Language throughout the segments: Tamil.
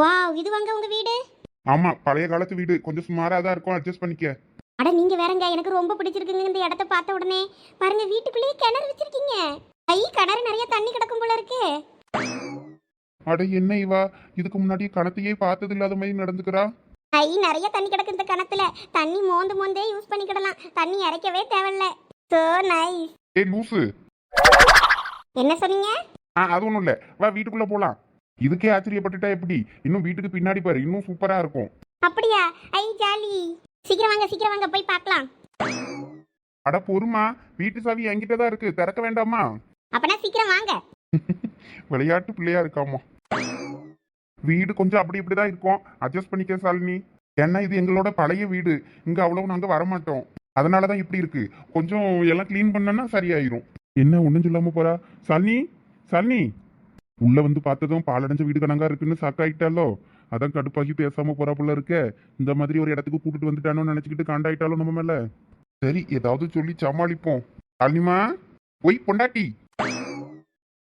வாவ் இது வாங்க உங்க வீடு. ஆமா பழைய காலத்து வீடு. கொஞ்சம் சுமாரா தான் இருக்கும். அட்ஜஸ்ட் பண்ணிக்க. அட நீங்க வேறங்க. எனக்கு ரொம்ப பிடிச்சிருக்குங்க இந்த இடத்த பார்த்த உடனே. பாருங்க வீட்டுக்குள்ளேயே கிணறு வச்சிருக்கீங்க. ஐ கிணறு நிறைய தண்ணி கிடக்கும் போல இருக்கே. அட என்ன இவா? இதுக்கு முன்னாடி கணத்தையே பார்த்தது இல்லாத மாதிரி நடந்துக்கிறா? ஐ நிறைய தண்ணி கிடக்கு இந்த கிணத்துல. தண்ணி மோந்து மோந்தே யூஸ் பண்ணிக்கிடலாம். தண்ணி இறைக்கவே தேவையில்ல. சோ நைஸ் ஏய் லூசு. என்ன சொன்னீங்க? ஆ அது ஒண்ணும் இல்ல. வா வீட்டுக்குள்ள போலாம். இதுக்கே ஆச்சரியப்பட்டுட்டா எப்படி? இன்னும் வீட்டுக்கு பின்னாடி பாரு இன்னும் சூப்பரா இருக்கும். அப்படியா? ஐ ஜாலி. சீக்கிரம் வாங்க சீக்கிரம் வாங்க போய் பார்க்கலாம். அட பொறுமா வீட்டு சாவி என்கிட்ட தான் இருக்கு திறக்க வேண்டாமா? அப்பனா சீக்கிரம் வாங்க. விளையாட்டு பிள்ளையா இருக்காமா? வீடு கொஞ்சம் அப்படி இப்படி தான் இருக்கும். அட்ஜஸ்ட் பண்ணிக்க சாலினி. ஏன்னா இது எங்களோட பழைய வீடு. இங்க அவ்வளவு நாங்க வரமாட்டோம். அதனால தான் இப்படி இருக்கு. கொஞ்சம் எல்லாம் க்ளீன் பண்ணனா சரியாயிரும். என்ன ஒண்ணும் சொல்லாம போறா? சாலினி? சாலினி? உள்ள வந்து பார்த்ததும் பாலடைஞ்ச வீடு கணங்கா இருக்குன்னு சாக்காயிட்டாலோ அதான் கடுப்பாகி பேசாம போறா போல இருக்க. இந்த மாதிரி ஒரு இடத்துக்கு கூட்டிட்டு வந்துட்டானோ நினைச்சுக்கிட்டு காண்டாயிட்டாலும் நம்ம மேல? சரி ஏதாவது சொல்லி சமாளிப்போம். சாலினிமா ஒய் பொண்டாட்டி.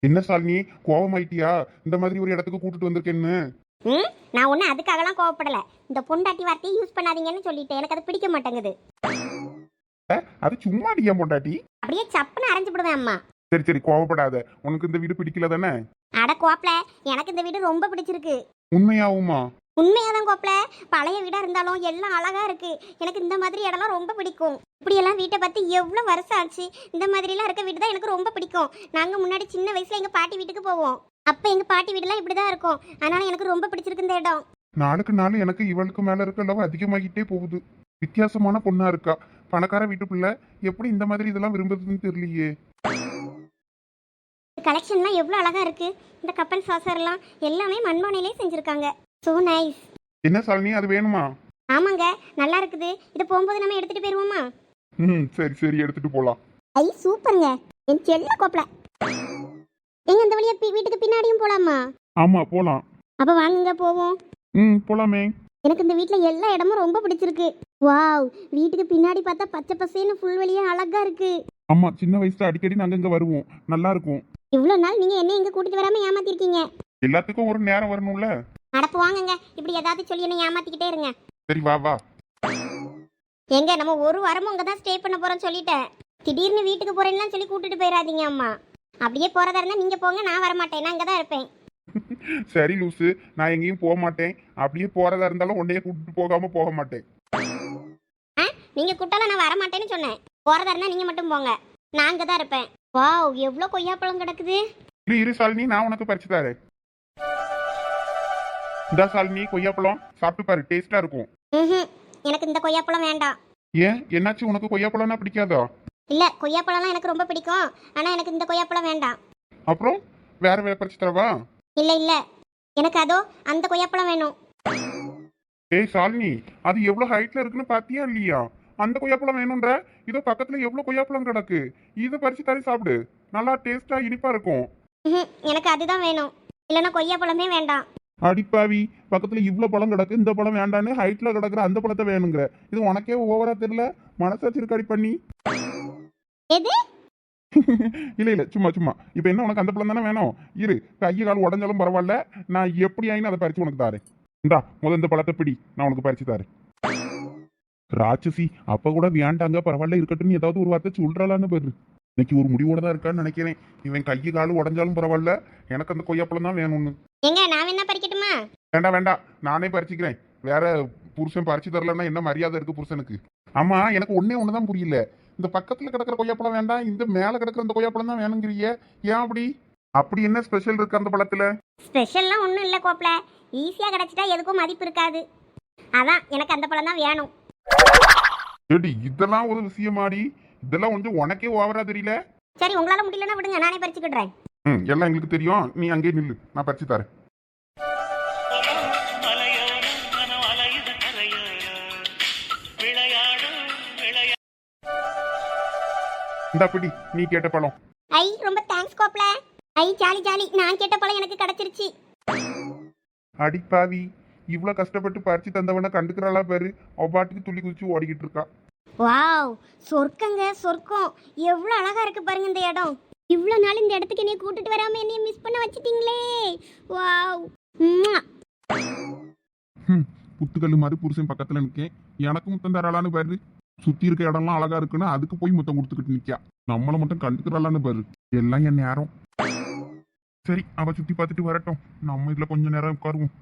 என்ன சாலினி கோவமாயிட்டியா? இந்த மாதிரி ஒரு இடத்துக்கு கூட்டிட்டு வந்திருக்கேன்னு. ம் நான் ஒன்றும் அதுக்காகலாம் கோவப்படல. இந்த பொண்டாட்டி வார்த்தையை யூஸ் பண்ணாதீங்கன்னு சொல்லிட்டேன். எனக்கு அது பிடிக்க மாட்டேங்குது. அது சும்மா அடியா பொண்டாட்டி? அப்படியே சப்புன்னு அரைஞ்சு விடுவேன் அம்மா. சரி சரி கோவப்படாத. உனக்கு இந்த வீடு பிடிக்கல தானே? அட கோப்பல எனக்கு இந்த வீடு ரொம்ப பிடிச்சிருக்கு. உண்மையாவுமா? உண்மையாதான் கோப்பல பழைய வீடா இருந்தாலும் எல்லாம் அழகா இருக்கு. எனக்கு இந்த மாதிரி இடம்லாம் ரொம்ப பிடிக்கும். இப்படியெல்லாம் வீட்டை பார்த்து எவ்வளோ வருஷம் ஆச்சு இந்த மாதிரிலாம் இருக்க வீடு தான் எனக்கு ரொம்ப பிடிக்கும். நாங்க முன்னாடி சின்ன வயசுல எங்க பாட்டி வீட்டுக்கு போவோம். அப்ப எங்க பாட்டி வீடுலாம் இப்படிதான் இருக்கும். அதனால எனக்கு ரொம்ப பிடிச்சிருக்கு இந்த இடம். நாளுக்கு நாள் எனக்கு இவளுக்கு மேல இருக்க அளவு அதிகமாகிட்டே போகுது. வித்தியாசமான பொண்ணா இருக்கா. பணக்கார வீட்டு பிள்ளை எப்படி இந்த மாதிரி இதெல்லாம் விரும்புதுன்னு தெரியலையே. கலெக்ஷன்லாம் எவ்வளோ அழகா இருக்கு. இந்த கப்பல் சாசர்லாம் எல்லாமே மண்பானையிலே செஞ்சிருக்காங்க. ஸோ நைஸ் என்ன சாலினி அது வேணுமா? ஆமாங்க நல்லா இருக்குது. இது போகும்போது நம்ம எடுத்துட்டு போயிருவோமா? ம் சரி சரி எடுத்துட்டு போலாம். ஐ சூப்பருங்க. என் செல்ல கோப்பல. எங்க இந்த வழியா பி- வீட்டுக்கு பின்னாடியும் போலாமா? ஆமா போலாம். அப்ப வாங்குங்க போவோம். ம் போலாமே. எனக்கு இந்த வீட்ல எல்லா இடமும் ரொம்ப பிடிச்சிருக்கு. வாவ் வீட்டுக்கு பின்னாடி பார்த்தா பச்சை பசேன்னு ஃபுல் வெளியே அழகா இருக்கு. ஆமா சின்ன வயசுல அடிக்கடி நாங்க இங்க வருவோம். நல்லா இருக்கும். இவ்வளோ நாள் நீங்க என்ன எங்க கூட்டிட்டு வராம ஏமாத்திருக்கீங்க? எல்லாத்துக்கும் ஒரு நேரம் வரணும்ல? அடப்பு வாங்குங்க இப்படி ஏதாவது சொல்லி என்ன ஏமாத்திக்கிட்டே இருங்க. சரி வா வா. எங்க நம்ம ஒரு வாரமும் அங்கே தான் ஸ்டே பண்ண போறோம் சொல்லிட்டேன் திடீர்னு வீட்டுக்கு போறேன்லாம் சொல்லி கூட்டிட்டு போயிடாதீங்க அம்மா. அப்படியே போறதா இருந்தா நீங்க போங்க நான் வரமாட்டேன். நான் இங்கே தான் இருப்பேன். சரி லூசு. நான் எங்கேயும் போக மாட்டேன். அப்படியே போறதா இருந்தாலும் உன்னைய கூட்டிட்டு போகாம போக மாட்டேன். ஆ? நீங்க கூட்டால நான் வரமாட்டேன்னு சொன்னேன். போறதா இருந்தா நீங்க மட்டும் போங்க. நான் அங்கே தான் இருப்பேன். வாவ் எவ்வளோ கொய்யாப்பழம் கிடக்குது? இரு இரு சாலினி நான் உனக்கு பறிச்சு தரேன். இந்த சாலினி கொய்யாப்பழம் சாப்பிட்டு பாரு டேஸ்டா இருக்கும். ம் எனக்கு இந்த கொய்யாப்பழம் வேண்டாம். ஏன்? என்னாச்சு? உனக்கு கொய்யாப்பழம்னா பிடிக்காதா? இல்ல கொய்யாப்பழம்லாம் எனக்கு ரொம்ப பிடிக்கும். ஆனா எனக்கு இந்த கொய்யாப்பழம் வேண்டாம். அப்புறம்? வேற வேற பறிச்சு தரவா? இல்ல இல்ல. எனக்கு அதோ அந்த கொய்யாப்பழம் வேணும். ஏய் சாலினி அது எவ்வளவு ஹைட்ல இருக்குன்னு பாத்தியா இல்லையா? அந்த கொய்யாப்பழம் வேணும்ன்ற? இதோ பக்கத்துல எவ்வளவு கொய்யாப்பழம் கிடக்கு. இதை பறிச்சு தரி சாப்பிடு. நல்லா டேஸ்டா இனிப்பா இருக்கும். எனக்கு அதுதான் வேணும். இல்லைன்னா கொய்யாப்பழமே வேண்டாம். அடிப்பாவி பக்கத்துல இவ்ளோ பழம் கிடக்கு. இந்த பழம் வேண்டான்னு ஹைட்ல கிடக்குற அந்த பழத்தை வேணுங்கிற. இது உனக்கே ஓவரா தெரியல. மனசாச்சு இருக்காடி பண்ணி. எது? இல்ல இல்ல. சும்மா சும்மா. இப்ப என்ன உனக்கு அந்த பழம் தானே வேணும்? இரு. கையை கால் உடஞ்சாலும் பரவாயில்ல. நான் எப்படி ஆயின்னு அதை பறிச்சு உனக்கு தாரேன். இந்தா முத இந்த பழத்தை பிடி. நான் உனக்கு பறிச்சு தாரேன். ராட்சசி அப்ப கூட வேண்டாங்க பரவாயில்ல இருக்கட்டும் ஏதாவது ஒரு வார்த்தை சொல்றாளான்னு பாரு. இன்னைக்கு ஒரு முடிவோட தான் இருக்கான்னு நினைக்கிறேன். இவன் கையை கால் உடஞ்சாலும் பரவாயில்ல. எனக்கு அந்த கொய்யாப்பழம் தான் வேணும்னு. எங்க நான் என்ன பறிக்கட்டுமா? வேண்டாம் வேண்டாம் நானே பறிச்சுக்கிறேன். வேற புருஷன் பறிச்சு தரலன்னா என்ன மரியாதை இருக்கு புருஷனுக்கு? ஆமா எனக்கு ஒண்ணே ஒண்ணுதான் புரியல. இந்த பக்கத்துல கிடக்குற கொய்யாப்பழம் வேண்டாம். இந்த மேல கிடக்குற இந்த கொய்யாப்பழம் தான் வேணுங்கிறிய. ஏன் அப்படி? அப்படி என்ன ஸ்பெஷல் இருக்கு அந்த பழத்துல? ஸ்பெஷல்லாம் ஒன்றும் இல்லை கோப்பல ஈஸியாக கிடச்சிட்டா எதுக்கும் மதிப்பு இருக்காது. அதான் எனக்கு அந்த பழம் தான் வேணும். ஏடி இதெல்லாம் ஒரு விஷயமாடி. இதெல்லாம் கொஞ்சம் உனக்கே ஓவரா தெரியல. சரி உங்களால் முடியலன்னா விடுங்க நானே பறிச்சுக்கிடுறேன். ம் எல்லாம் எங்களுக்கு தெரியும். நீ அங்கேயே நில்லு. நான் பறிச்சு தரேன். இந்தா பிடி நீ கேட்ட பழம். ஐ ரொம்ப தேங்க்ஸ் கோப்பல ஐ ஜாலி ஜாலி. நான் கேட்ட பழம் எனக்கு கிடைச்சிருச்சு. அடிப்பாவி இவ்வளவு கஷ்டப்பட்டு பறிச்சு தந்தவன கண்டுக்கிறாளா பாரு. அவ பாட்டுக்கு துள்ளி குதிச்சு ஓடிக்கிட்டு இருக்கா. வாவ் சொர்க்கங்க சொர்க்கம். எவ்வளோ அழகா இருக்கு பாருங்க இந்த இடம். இவ்வளோ நாள் இந்த இடத்துக்கு என்னைய கூட்டிட்டு வராம என்னைய மிஸ் பண்ண வச்சிட்டீங்களே. வாவ். குத்துக்கல்லு மாதிரி புருஷன் பக்கத்துல நிக்கேன். எனக்கு முத்தம் தரலான்னு பாரு. சுத்தி இருக்க இடம்லாம் அழகா இருக்குன்னு அதுக்கு போய் முத்தம் கொடுத்துக்கிட்டு நிக்கா நம்மள மட்டும் கண்டுக்கிறாளான்னு பாரு. எல்லாம் என் நேரம். சரி அவ சுத்தி பார்த்துட்டு வரட்டும். நம்ம இதுல கொஞ்ச நேரம் உட்காருவோம்.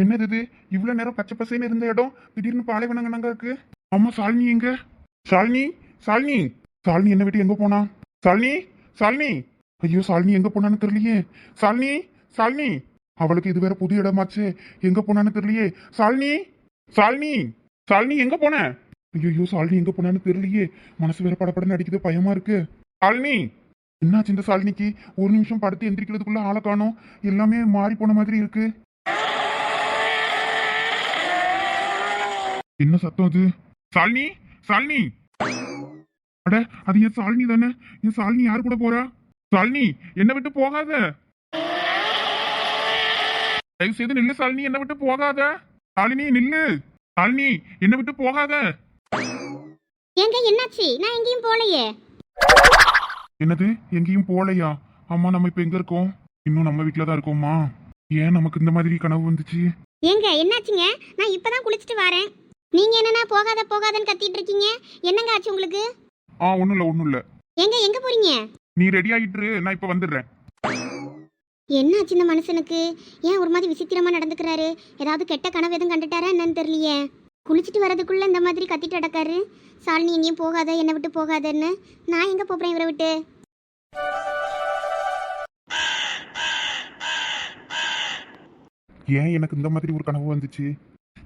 என்னது இது? இவ்வளோ நேரம் பச்சை பசேன்னு இருந்த இடம். திடீர்னு பாலைவனங்கனாங்க இருக்கு. ஆமா சாலினி எங்க? சாலினி? சாலினி? சாலினி என்ன விட்டு எங்க போனா? சாலினி? சாலினி? ஐயோ சாலினி எங்க போனான்னு தெரியலையே. சாலினி? சாலினி? அவளுக்கு இது வேற புது இடமாச்சே. எங்க போனான்னு தெரியலையே. சாலினி? சாலினி? சாலினி எங்க போன? ஐயோ சாலினி எங்க போனான்னு தெரியலையே. மனசு வேற படப்படன்னு அடிக்குது பயமா இருக்கு. சாலினி? என்னாச்சு இந்த சாலினிக்கு? ஒரு நிமிஷம் படுத்து எந்திரிக்கிறதுக்குள்ள ஆளை காணும். எல்லாமே மாறி போன மாதிரி இருக்கு. என்ன சத்தம் அது? சாலினி? சாலினி! அட அது என் சாலினி தானே. என் சாலினி யார் கூட போறா? சாலினி என்ன விட்டு போகாத. தயவு செய்து நில்லு சாலினி என்ன விட்டு போகாத. சாலினி நில்லு. சாலினி என்ன விட்டு போகாத. ஏங்க என்னாச்சு? நான் எங்கேயும் போகலையே என்னது? எங்கேயும் போகலையா அம்மா நம்ம இப்ப எங்க இருக்கோம்? இன்னும் நம்ம வீட்டுல தான் இருக்கோமா ஏன் நமக்கு இந்த மாதிரி கனவு வந்துச்சு? ஏங்க என்னாச்சுங்க? நான் இப்பதான் குளிச்சுட்டு வரேன். நீங்க என்னன்னா போகாத போகாதன்னு கத்திட்டு இருக்கீங்க என்னங்க ஆச்சு உங்களுக்கு? ஆ ஒண்ணும் இல்ல ஒண்ணும் இல்ல எங்க எங்க போறீங்க? நீ ரெடி ஆயிட்டு இரு, நான் இப்ப வந்துடுறேன். என்னாச்சு இந்த மனுஷனுக்கு? ஏன் ஒரு மாதிரி விசித்திரமா நடந்துக்கிறாரு? ஏதாவது கெட்ட கனவு எதுவும் கண்டுட்டாரா என்னன்னு தெரியலையே. குளிச்சுட்டு வரதுக்குள்ள இந்த மாதிரி கத்திட்டு அடக்காரு சாலினி எங்கேயும் போகாத என்னை விட்டு போகாதன்னு. நான் எங்க போறேன் இவரை விட்டு? ஏன் எனக்கு இந்த மாதிரி ஒரு கனவு வந்துச்சு?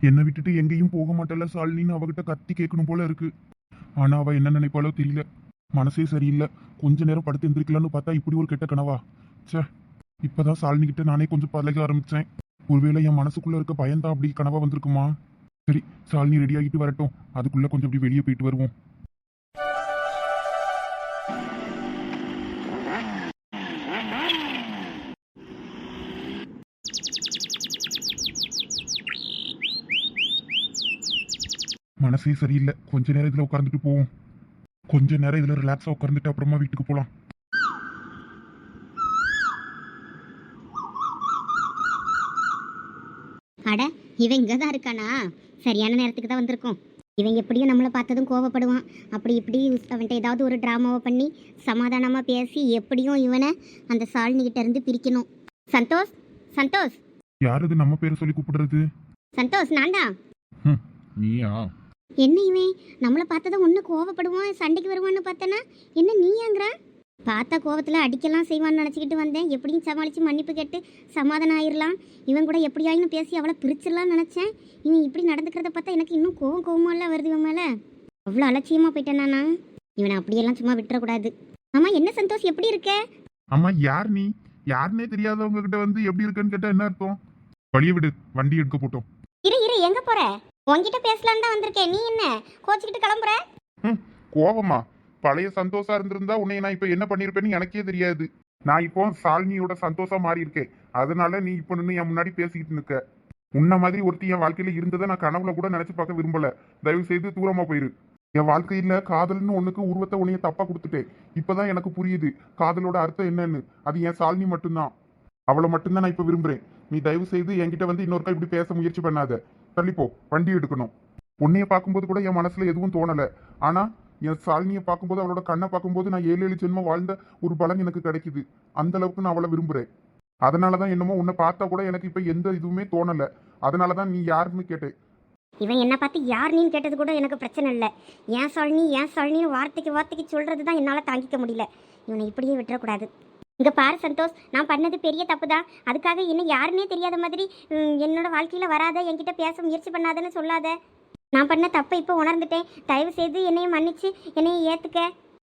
என்னை விட்டுட்டு எங்கேயும் போக மாட்டல சாலினின்னு அவகிட்ட கத்தி கேட்கணும் போல இருக்கு. ஆனா அவ என்ன நினைப்பாளோ தெரியல. மனசே சரியில்லை. கொஞ்ச நேரம் படுத்து எந்திரிக்கலாம்னு பார்த்தா இப்படி ஒரு கெட்ட கனவா? ச்சே. இப்பதான் சாலினி கிட்ட நானே கொஞ்சம் பழக ஆரம்பிச்சேன். ஒருவேளை என் மனசுக்குள்ள இருக்க பயந்தான் அப்படி கனவா வந்திருக்குமா? சரி சாலினி ரெடி ஆகிட்டு வரட்டும். அதுக்குள்ள கொஞ்சம் அப்படி வெளியே போயிட்டு வருவோம். மனசே சரியில்லை. கொஞ்ச நேரம் இதுல உட்கார்ந்துட்டு போவோம். கொஞ்ச நேரம் இதுல ரிலாக்ஸா உட்கார்ந்துட்டு அப்புறமா வீட்டுக்கு போலாம். அட இவன் இங்கே தான் இருக்கானா? சரியான நேரத்துக்கு தான் வந்திருக்கோம். இவன் எப்படியும் நம்மளை பார்த்ததும் கோவப்படுவான். அப்படி இப்படி அவன்கிட்ட ஏதாவது ஒரு ட்ராமாவை பண்ணி சமாதானமாக பேசி எப்படியும் இவனை அந்த சாலினிகிட்ட இருந்து பிரிக்கணும். சந்தோஷ் சந்தோஷ். யார் இது நம்ம பேரை சொல்லி கூப்பிடுறது? சந்தோஷ் நான் தான் நீயா? என்ன இவன்? நம்மளை பார்த்ததும் ஒன்று கோவப்படுவான் சண்டைக்கு வருவான்னு பார்த்தனா? என்ன நீயாங்கிற பார்த்த கோவத்தில் அடிக்கலாம் செய்வான்னு நினச்சிக்கிட்டு வந்தேன். எப்படியும் சமாளித்து மன்னிப்பு கேட்டு சமாதானம் ஆயிரலாம். இவன் கூட எப்படியாயினும் பேசி அவளை பிரிச்சிடலாம்னு நினச்சேன். இவன் இப்படி நடந்துக்கிறத பார்த்தா எனக்கு இன்னும் கோவம் கோவமால வருது இவன் மேலே. அவ்வளோ அலட்சியமாக போயிட்டேனா நான். இவனை அப்படியெல்லாம் சும்மா விட்டுறக்கூடாது. ஆமாம் என்ன சந்தோஷ் எப்படி இருக்க? அம்மா யார் நீ? யாருன்னே தெரியாதவங்க கிட்ட வந்து எப்படி இருக்குன்னு கேட்டா என்ன அர்த்தம்? வழிய விடு வண்டி எடுக்க போட்டோம். இரு இரு எங்கே போற? உங்ககிட்ட பேசலான்னு தான் வந்திருக்கேன். நீ என்ன? கோச்சிக்கிட்டு கிளம்புற? கோவமா. பழைய சந்தோஷா இருந்திருந்தா உன்னை நான் இப்ப என்ன பண்ணிருப்பேன்னு எனக்கே தெரியாது. நான் இப்போ சாலினியோட சந்தோஷம் மாறி இருக்கேன். அதனால நீ இப்போ நின்று என் முன்னாடி பேசிக்கிட்டு இருக்க உன்ன மாதிரி ஒருத்தி என் வாழ்க்கையில இருந்ததை நான் கனவுல கூட நினைச்சு பார்க்க விரும்பல. தயவு செய்து தூரமா போயிரு. என் வாழ்க்கையில காதல்னு ஒண்ணுக்கு உருவத்தை உன்னைய தப்பா கொடுத்துட்டேன். இப்பதான் எனக்கு புரியுது. காதலோட அர்த்தம் என்னன்னு. அது என் சாலினி மட்டும்தான். அவளை மட்டும்தான் நான் இப்ப விரும்புறேன். நீ தயவு செய்து என்கிட்ட வந்து இன்னொருக்கா இப்படி பேச முயற்சி பண்ணாத. தள்ளிப்போ வண்டி எடுக்கணும். உன்னைய பார்க்கும்போது கூட என் மனசுல எதுவும் தோணல. ஆனா என் சாலினியை பார்க்கும்போது அவளோட கண்ணை பார்க்கும்போது நான் ஏழு ஏழு ஜென்மம் வாழ்ந்த ஒரு பலன் எனக்கு கிடைக்குது. அந்த அளவுக்கு நான் அவளை விரும்புறேன். அதனாலதான் என்னமோ உன்னை பார்த்தா கூட எனக்கு இப்ப எந்த இதுவுமே தோணல. அதனாலதான் நீ யாருன்னு கேட்டேன். இவன் என்னை பார்த்து யார் நீன்னு கேட்டது கூட எனக்கு பிரச்சனை இல்லை. ஏன் சாலினி ஏன் சொல்னின்னு வார்த்தைக்கு வார்த்தைக்கு சொல்கிறது தான் என்னால் தாங்கிக்க முடியல. இவனை இப்படியே விட்டுறக்கூடாது. இங்கே பாரு சந்தோஷ் நான் பண்ணது பெரிய தப்பு தான் அதுக்காக என்ன யாருன்னே தெரியாத மாதிரி என்னோட வாழ்க்கையில் வராத என்கிட்ட பேச முயற்சி பண்ணாதன்னு சொல்லாத. நான் பண்ண தப்பை இப்போ உணர்ந்துட்டேன். தயவு செய்து என்னையும் மன்னிச்சு என்னையும் ஏற்றுக்க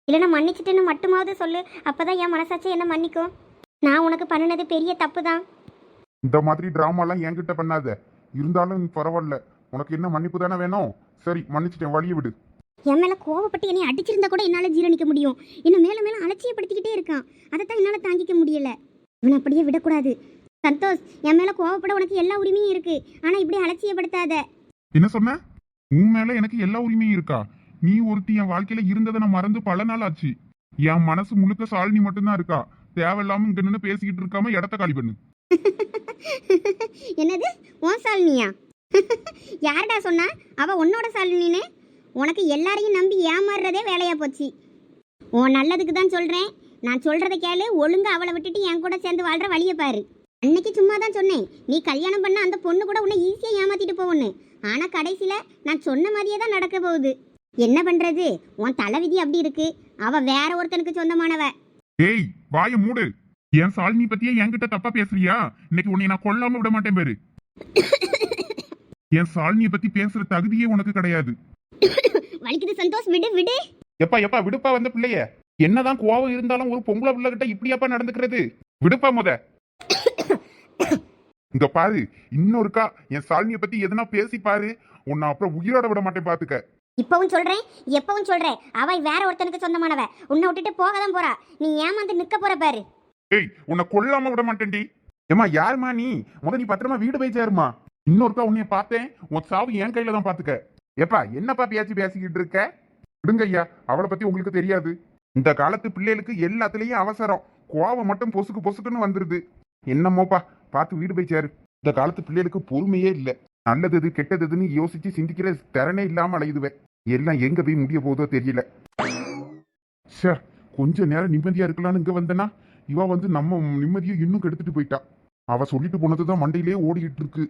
இல்லைன்னா மன்னிச்சிட்டுன்னு மட்டுமாவது சொல்லு. அப்போ தான் என் மனசாட்சி என்ன மன்னிக்கும். நான் உனக்கு பண்ணினது பெரிய தப்பு தான் இந்த மாதிரி ட்ராமாலாம் என்கிட்ட பண்ணாத. இருந்தாலும் பரவாயில்ல. உனக்கு என்ன மன்னிப்பு தானே வேணும்? சரி மன்னிச்சிட்டேன். வழியை விடு. என் மேலே கோவப்பட்டு என்னை அடிச்சிருந்தா கூட என்னால் ஜீரணிக்க முடியும். இன்னும் மேலும் மேலும் அலட்சியப்படுத்திக்கிட்டே இருக்கான். அதைத்தான் என்னால் தாங்கிக்க முடியல. இவனை அப்படியே விடக்கூடாது. சந்தோஷ் என் மேல கோவப்பட உனக்கு எல்லா உரிமையும் இருக்கு. ஆனா இப்படி அலட்சியப்படுத்தாத. என்ன சொன்ன? உன் மேல எனக்கு எல்லா உரிமையும் இருக்கா? நீ ஒருத்தி என் வாழ்க்கையில இருந்ததை நான் மறந்து பல நாள் ஆச்சு. என் மனசு முழுக்க சாலினி மட்டும்தான் இருக்கா? தேவையில்லாம இங்க நின்று பேசிக்கிட்டு இருக்காம இடத்த காலி பண்ணு. என்னது? உன் சாலினியா? யார்டா சொன்னா? அவ உன்னோட சாலினின்னு? உனக்கு எல்லாரையும் நம்பி ஏமாறுறதே வேலையாக போச்சு. உன் நல்லதுக்கு தான் சொல்கிறேன் நான் சொல்கிறத கேளு ஒழுங்கு அவளை விட்டுட்டு என் கூட சேர்ந்து வாழ்கிற வழியை பாரு. அன்னைக்கு சும்மா தான் சொன்னேன். நீ கல்யாணம் பண்ண அந்த பொண்ணு கூட உன்னை ஈஸியாக ஏமாத்திட்டு போகணும் ஆனால் கடைசியில் நான் சொன்ன மாதிரியே தான் நடக்க போகுது. என்ன பண்ணுறது உன் தலைவிதி அப்படி இருக்கு. அவள் வேற ஒருத்தனுக்கு சொந்தமானவ. ஏய் வாய மூடு. என் சாலினி பத்தியே என்கிட்ட தப்பா பேசுறியா? இன்னைக்கு உன்னை நான் கொல்லாம விட மாட்டேன் பாரு. என் சாலினியை பத்தி பேசுற தகுதியே உனக்கு கிடையாது. வலிக்குது சந்தோஷ் விடு விடு. எப்பா எப்பா விடுப்பா வந்த பிள்ளைய. என்னதான் கோவம் இருந்தாலும் ஒரு பொம்பளை பிள்ளை கிட்ட இப்படியாப்பா நடந்துக்கிறது? விடுப்பா முத. இங்க பாரு இன்னொருக்கா என் சாலினியை பத்தி எதுனா பேசி பாரு. உன்னை அப்புறம் உயிரோட விட மாட்டேன் பாத்துக்க. இப்பவும் சொல்றேன் எப்பவும் சொல்றேன். அவ வேற ஒருத்தனுக்கு சொந்தமானவ. உன்னை விட்டுட்டு போக தான் போறா. நீ ஏமாந்து நிக்க போற பாரு. ஏய் உன்னை கொல்லாம விட மாட்டேன்டி. ஏமா யாருமா நீ? முத நீ பத்திரமா வீடு போய் சேருமா இன்னொருக்கா உன்னைய பார்த்தேன். உன் சாவு என் கையில தான் பாத்துக்க. எப்பா என்னப்பா பேச்சு பேசிக்கிட்டு இருக்க? விடுங்க ஐயா அவளை பத்தி உங்களுக்கு தெரியாது. இந்த காலத்து பிள்ளைகளுக்கு எல்லாத்துலயும் அவசரம். கோவம் மட்டும் பொசுக்கு பொசுக்குன்னு வந்துருது. என்னமோப்பா பார்த்து வீடு போய் சேரு. இந்த காலத்து பிள்ளைகளுக்கு பொறுமையே இல்லை. நல்லது எது கெட்டது யோசிச்சு சிந்திக்கிற திறனே இல்லாம அலையுதுவேன் எல்லாம் எங்க போய் முடிய போதோ தெரியல. சார் கொஞ்ச நேரம் நிம்மதியா இருக்கலாம்னு இங்க வந்தனா இவ வந்து நம்ம நிம்மதியை இன்னும் கெடுத்துட்டு போயிட்டா. அவ சொல்லிட்டு போனதுதான் மண்டையிலே ஓடிக்கிட்டு இருக்கு.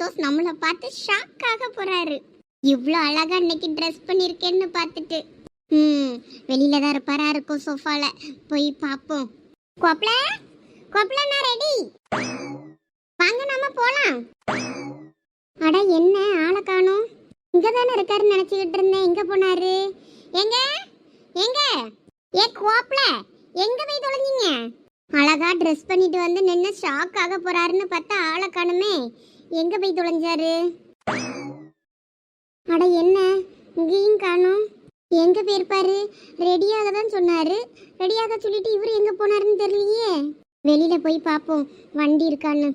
சந்தோஷ் நம்மளை பார்த்து ஷாக் ஆக போறாரு. இவ்வளோ அழகா இன்னைக்கு ட்ரெஸ் பண்ணியிருக்கேன்னு பார்த்துட்டு. ம் வெளியில தான் இருப்பாரா இருக்கும் சோஃபால போய் பார்ப்போம். கோப்ல கோப்ல நான் ரெடி வாங்க நாம போலாம். அட என்ன ஆளை காணோம்? இங்க தானே இருக்காருன்னு நினைச்சுக்கிட்டு இருந்தேன். எங்க போனாரு? எங்க? எங்க? ஏ கோப்பல எங்க போய் தொலைஞ்சிங்க? அழகா ட்ரெஸ் பண்ணிட்டு வந்து நின்று ஷாக் ஆக போறாருன்னு பார்த்தா ஆளை காணுமே. எங்க போய் தொலைஞ்சாரு? அட என்ன? இங்கேயும் காணோம். எங்க போயிருப்பாரு? ரெடியாக தான் சொன்னாரு. ரெடியாக சொல்லிட்டு இவர் எங்க போனாருன்னு தெரியலையே. வெளியில போய் பார்ப்போம். வண்டி இருக்கான்னு.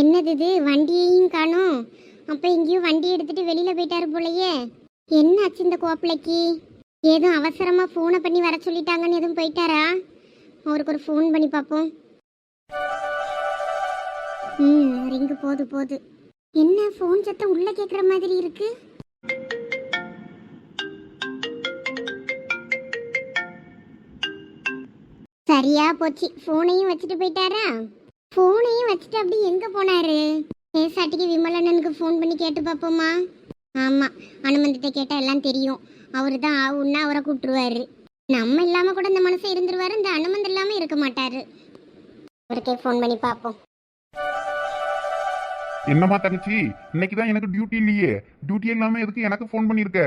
என்னது இது? வண்டியையும் காணோம். அப்ப எங்கேயும் வண்டி எடுத்துட்டு வெளியில போயிட்டாரு போலயே. என்ன ஆச்சு இந்த கோப்பிளைக்கு ஏதும் அவசரமா ஃபோனை பண்ணி வர சொல்லிட்டாங்கன்னு எதுவும் போயிட்டாரா? அவருக்கு ஒரு ஃபோன் பண்ணி பார்ப்போம். ம் ரிங்கு போது போது. என்ன ஃபோன் சத்தம் உள்ள கேட்குற மாதிரி இருக்கு? சரியா போச்சு. ஃபோனையும் வச்சுட்டு போயிட்டாரா? ஃபோனையும் வச்சுட்டு அப்படி எங்க போனாரு? பேசாட்டிக்கு விமலண்ணனுக்கு ஃபோன் பண்ணி கேட்டு பார்ப்போமா? ஆமா அனுமந்திட்ட கேட்டா எல்லாம் தெரியும். அவரு தான் ஆவுன்னா அவரை கூப்பிட்டுருவாரு. நம்ம இல்லாம கூட இந்த மனசை இருந்துருவாரு இந்த அனுமந்த் இல்லாம இருக்க மாட்டாரு. அவருக்கே ஃபோன் பண்ணி பார்ப்போம். என்னம்மா தங்கச்சி? இன்னைக்கு தான் எனக்கு டியூட்டி இல்லையே. டியூட்டி இல்லாம எதுக்கு எனக்கு ஃபோன் பண்ணிருக்க?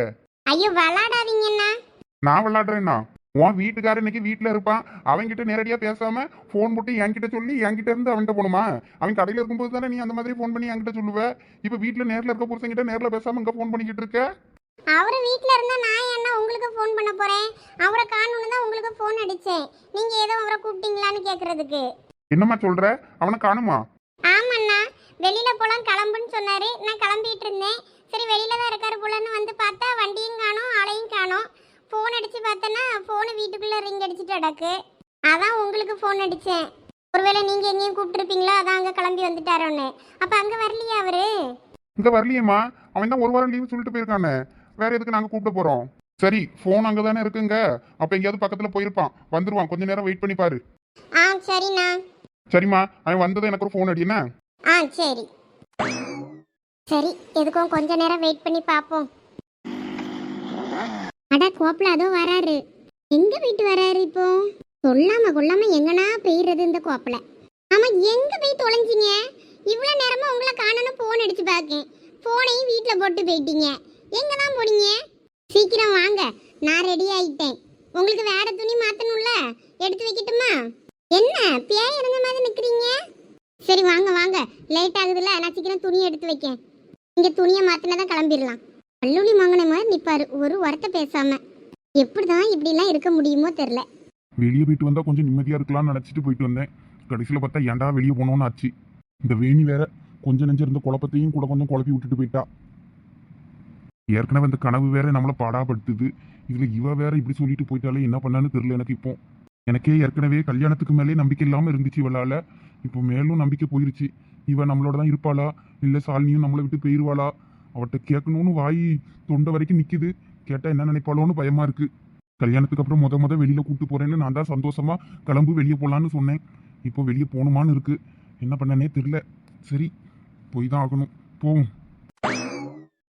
ஐயோ விளாடாதீங்கண்ணா நான் விளையாடுறேன்னா உன் வீட்டுக்காரர் இன்னைக்கு வீட்டுல இருப்பான். அவன்கிட்ட நேரடியா பேசாம ஃபோன் போட்டு என்கிட்ட சொல்லி என்கிட்ட இருந்து அவன்கிட்ட போகணுமா அவன் கடையில இருக்கும்போது தானே நீ அந்த மாதிரி ஃபோன் பண்ணி என்கிட்ட சொல்லுவ? இப்ப வீட்டுல நேர்ல இருக்க புருஷன்கிட்ட நேர்ல பேசாம இங்க ஃபோன் பண்ணிக்கிட்டு இருக்க? அவர் வீட்டில் இருந்தா நான் என்ன உங்களுக்கு ஃபோன் பண்ண போறேன்? அவரை காணணும்னு தான் உங்களுக்கு ஃபோன் அடிச்சேன். நீங்க ஏதோ அவரை கூப்பிட்டீங்களான்னு கேக்குறதுக்கு. என்னம்மா சொல்ற? அவனை காணுமா? ஆமாண்ணா. வெளியில போலாம் கிளம்புன்னு சொன்னாரு. நான் கிளம்பிட்டு இருந்தேன். சரி வெளியில தான் இருக்காரு போலன்னு வந்து பார்த்தா வண்டியும் காணோம் ஆளையும் காணோம். ஃபோன் அடிச்சு பார்த்தேன்னா ஃபோனு வீட்டுக்குள்ள ரிங் அடிச்சுட்டு அடக்கு அதான் உங்களுக்கு ஃபோன் அடிச்சேன். ஒருவேளை நீங்க எங்கேயும் கூப்பிட்டுருப்பீங்களோ? அதான் அங்க கிளம்பி வந்துட்டாரோன்னு. அப்ப அங்க வரலையா அவரு? இங்க வரலையேம்மா. அவன் தான் ஒரு வாரம் லீவு சொல்லிட்டு போயிருக்கானே. வேற எதுக்கு நாங்க கூப்பிட போறோம்? சரி ஃபோன் அங்க தானே இருக்குங்க. அப்ப எங்கேயாவது பக்கத்துல போயிருப்பான். வந்துருவான். கொஞ்ச நேரம் வெயிட் பண்ணி பாரு. ஆ சரிண்ணா. சரிம்மா. அவன் வந்ததை எனக்கு ஒரு ஃபோன் அடி என்ன? ஆ சரி. சரி எதுக்கும் கொஞ்ச நேரம் வெயிட் பண்ணி பார்ப்போம் அட கோப்பில் அதோ வராரு. எங்க போயிட்டு வராரு இப்போ? சொல்லாம கொள்ளாம எங்கனா பெய்யறது இந்த கோப்பில். ஆமா எங்க போய் தொலைஞ்சிங்க? இவ்வளோ நேரமா உங்களை காணணும் ஃபோன் அடிச்சு பார்க்கேன் ஃபோனையும் வீட்டில் போட்டு போயிட்டீங்க. எங்கே தான் போனீங்க? சீக்கிரம் வாங்க நான் ரெடி ஆயிட்டேன். உங்களுக்கு வேற துணி மாற்றணும்ல எடுத்து வைக்கட்டுமா? என்ன பேய் இறங்க மாதிரி நிற்கிறீங்க சரி வாங்க வாங்க. லேட் ஆகுதுல்ல நான் சீக்கிரம் துணியை எடுத்து வைக்கேன். இங்கே துணியை மாற்றினா தான் கிளம்பிடலாம். கல்லூரி வாங்கின மாதிரி நிற்பார் ஒரு வார்த்தை பேசாம. எப்படிதான் இப்படிலாம் இருக்க முடியுமோ தெரில வெளியே போயிட்டு வந்தால் கொஞ்சம் நிம்மதியாக இருக்கலாம்னு நினச்சிட்டு போயிட்டு வந்தேன். கடைசியில் பார்த்தா ஏன்டா வெளியே போனோன்னு ஆச்சு. இந்த வேணி வேற கொஞ்சம் நெஞ்சம் இருந்த குழப்பத்தையும் கூட கொஞ்சம் குழப்பி விட்டுட்டு போயிட்டா. ஏற்கனவே அந்த கனவு வேற நம்மளை பாடாப்படுத்துது. இதில் இவ வேற இப்படி சொல்லிட்டு போயிட்டாலே என்ன பண்ணான்னு தெரில எனக்கு இப்போ. எனக்கே ஏற்கனவே கல்யாணத்துக்கு மேலே நம்பிக்கை இல்லாமல் இருந்துச்சு இவளால். இப்போ மேலும் நம்பிக்கை போயிருச்சு. இவன் நம்மளோட தான் இருப்பாளா? இல்லை சாலினியும் நம்மளை விட்டு போயிடுவாளா அவட்ட கேட்கணும்னு வாய் தொண்டை வரைக்கும் நிற்கிது கேட்டால் என்ன நினைப்பாளோன்னு பயமாக இருக்குது கல்யாணத்துக்கு அப்புறம் முத முத வெளியில கூட்டு போகிறேன்னு நான் தான் சந்தோஷமாக கிளம்பு வெளியே போகலான்னு சொன்னேன். இப்போ வெளியே போகணுமான்னு இருக்குது என்ன பண்ணனே தெரில சரி போய் தான் ஆகணும். போவோம்.